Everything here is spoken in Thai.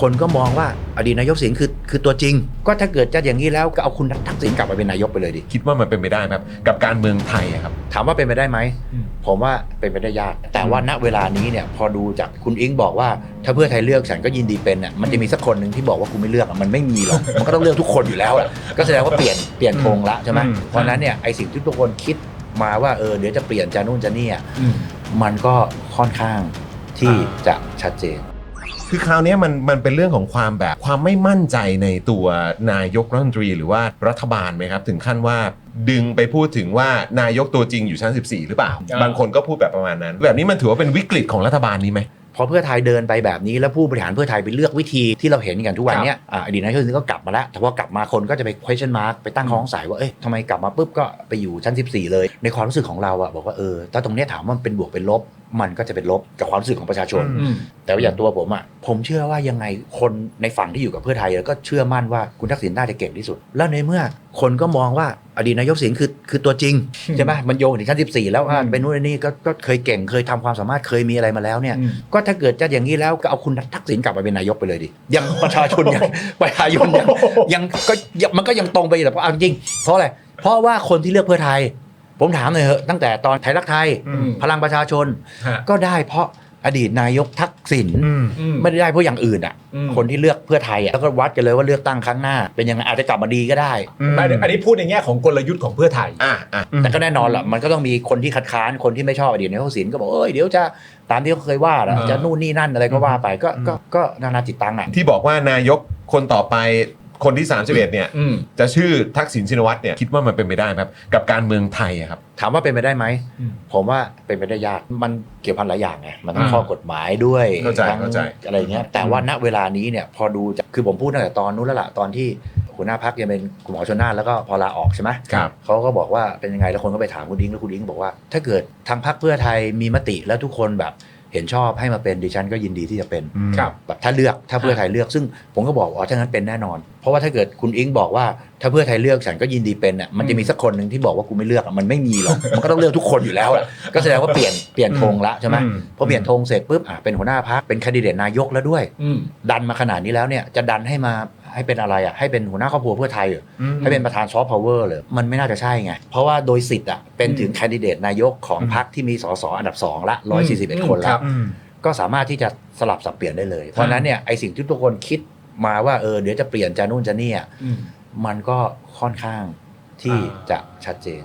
คนก็มองว่าอดีตนายกสิงห์คือคือตัวจริง ก็ถ้าเกิดจะอย่างนี้แล้วก็เอาคุณทักษิณกลับมาเป็นนายกไปเลยดิคิดว่ามันเป็นไปได้ไหมครับกับการเมืองไทยอะครับ ถามว่าเป็นไปได้ไหมอืมผมว่าเป็นไปได้ยาก แต่ว่าณเวลานี้เนี่ยพอดูจากคุณอิงบอกว่า ถ้าเพื่อไทยเลือกฉันก็ยินดีเป็นอะมันจะมีสักคนหนึ่งที่บอกว่ากูไม่เลือกอะมันไม่มีหรอกมันก็ต้องเลือกทุกคนอยู่แล้วอะก็แสดงว่าเปลี่ยนเปลี่ยนโครงละใช่ไหมอืมเพราะฉะนั้นเนี่ยไอสิ่งที่ทุกคนคิดมาว่าเออเดี๋ยวจะเปลี่ยนจะนู่นจะนี่อะอืมมันก็ค่อนข้างที่อ่าจะชัดเจน คือคราวเนี้ยมันมันเป็นเรื่องของความแบบความไม่มั่นใจในตัวนายกรัฐมนตรีหรือว่ารัฐบาลไหมครับ ถึงขั้นว่าดึงไปพูดถึงว่านายกตัวจริงอยู่ชั้น 14 หรือเปล่า อ่า บางคนก็พูดแบบประมาณนั้น แบบนี้มันถือว่าเป็นวิกฤตของรัฐบาลนี้ไหม พอเพื่อไทยเดินไปแบบนี้แล้วผู้บริหารเพื่อไทยไปเลือกวิธีที่เราเห็นกันทุกวันเนี้ยอะอดีตนายกทักษิณก็กลับมาแล้วแต่พอกลับมาคนก็จะไป question mark ไปตั้งข้อสงสัยว่าเอ้ยทำไมกลับมาปุ๊บก็ไปอยู่ชั้น 14 เลย ในความรู้สึกของเราอะบอกว่าเออถ้าตรงเนี้ยถามว่ามันเป็นบวกเป็นลบ มันก็จะเป็นลบกับความรู้สึกของประชาชนอืมแต่ว่าอย่างตัวผมอะผมเชื่อว่ายังไงคนในฝั่งที่อยู่กับเพื่อไทยก็เชื่อมั่นว่าคุณทักษิณน่าจะเก่งที่สุด แล้วในเมื่อคนก็มองว่าอดีตนายกสิงห์คือคือตัวจริงใช่ไหมมันโยงถึงชั้น14 แล้วอะอืมเป็นนู่นนี่ก็ก็เคยเก่งเคยทำความสามารถเคยมีอะไรมาแล้วเนี่ยอืมก็ถ้าเกิดจะอย่างนี้แล้วก็เอาคุณทักษิณกลับมาเป็นนายกไปเลยดิยังประชาชนยังประชาชนยังยังก็ยังมันก็ยังตรงไปอยู่แต่เพราะเอาจริง เพราะอะไรเพราะว่าคนที่เลือกเพื่อไทย ผมถามหน่อยเหอะตั้งแต่ตอนไทยรักไทย อืม พลังประชาชน ฮะ ก็ได้เพราะอดีตนายกทักษิณอืม ไม่ได้ได้เพราะอย่างอื่นอะ อืม คนที่เลือกเพื่อไทยอะแล้วก็วัดกันเลยว่าเลือกตั้งครั้งหน้า เป็นยังไงอาจจะกลับมาดีก็ได้ ไม่อันนี้พูดในแง่ของกลยุทธ์ของเพื่อไทย อะอะแต่ก็แน่นอนแหละมันก็ต้องมีคนที่คัดค้านคนที่ไม่ชอบอดีตนายกทักษิณก็บอกเอ้ยเดี๋ยวจะตามที่เขาเคยว่าแหละอ่า จะนู่นนี่นั่นอะไรก็ว่าไปก็ก็ก็นานาจิตตังอะ ที่บอกว่านายกคนต่อไป คนที่ 31เนี่ยอืม จะชื่อทักษิณชินวัตรเนี่ยคิดว่ามันเป็นไปได้ไหมครับกับการเมืองไทยอะครับ ถามว่าเป็นไปได้ไหม อืม ผมว่าเป็นไปได้ยาก มันเกี่ยวพันหลายอย่างไง มันต้องอ่าข้อกฎหมายด้วยเข้าใจทั้งเข้าใจ อะไรเงี้ย แต่ว่าณเวลานี้เนี่ยพอดูจากคือผมพูดตั้งแต่ตอนนู้นแล้วล่ะ ตอนที่หัวหน้าพักยังเป็นคุณหมอชนน่านแล้วก็พอลาออกใช่ไหมครับ เขาก็บอกว่าเป็นยังไง แล้วคนก็ไปถามคุณดิ้งแล้วคุณดิ้งบอกว่า ถ้าเกิดทางพักเพื่อไทยมีมติแล้วทุกคนแบบ เห็นชอบให้มาเป็นดิฉันก็ยินดีที่จะเป็นครับแบบถ้าเลือกถ้าเพื่อไทยเลือกซึ่งผมก็บอกว่าอ๋อถ้างั้นเป็นแน่นอน เพราะว่าถ้าเกิดคุณอิงบอกว่าถ้าเพื่อไทยเลือกฉันก็ยินดีเป็นอะมันจะมีสักคนหนึ่งที่บอกว่ากูไม่เลือกอะมันไม่มีหรอกมันก็ต้องเลือกทุกคนอยู่แล้วอะก็แสดงว่าเปลี่ยนเปลี่ยนธงละใช่ไหมอืมพอเปลี่ยนธงเสร็จปุ๊บอะเป็นหัวหน้าพักเป็นแคนดิเดตนายกแล้วด้วยอืมดันมาขนาดนี้แล้วเนี่ยจะดันให้มา ให้เป็นอะไรอะให้เป็นหัวหน้าครอบครัวเพื่อไทยเหรออให้เป็นประธานซอฟต์พาวเวอร์เลยมันไม่น่าจะใช่ไง เพราะว่าโดยสิทธิ์อะเป็นถึงแคนดิเดตนายกของพรรคที่มีสสอันดับสองละ141คนคละรับก็สามารถที่จะสลับสับเปลี่ยนได้เลย เพราะฉะนั้นเนี่ยไอสิ่งที่ทุกคนคิดมาว่าเออเดี๋ยวจะเปลี่ยนจะนู่นจะนี่อะอืมมันก็ค่อนข้างที่อ่าจะชัดเจน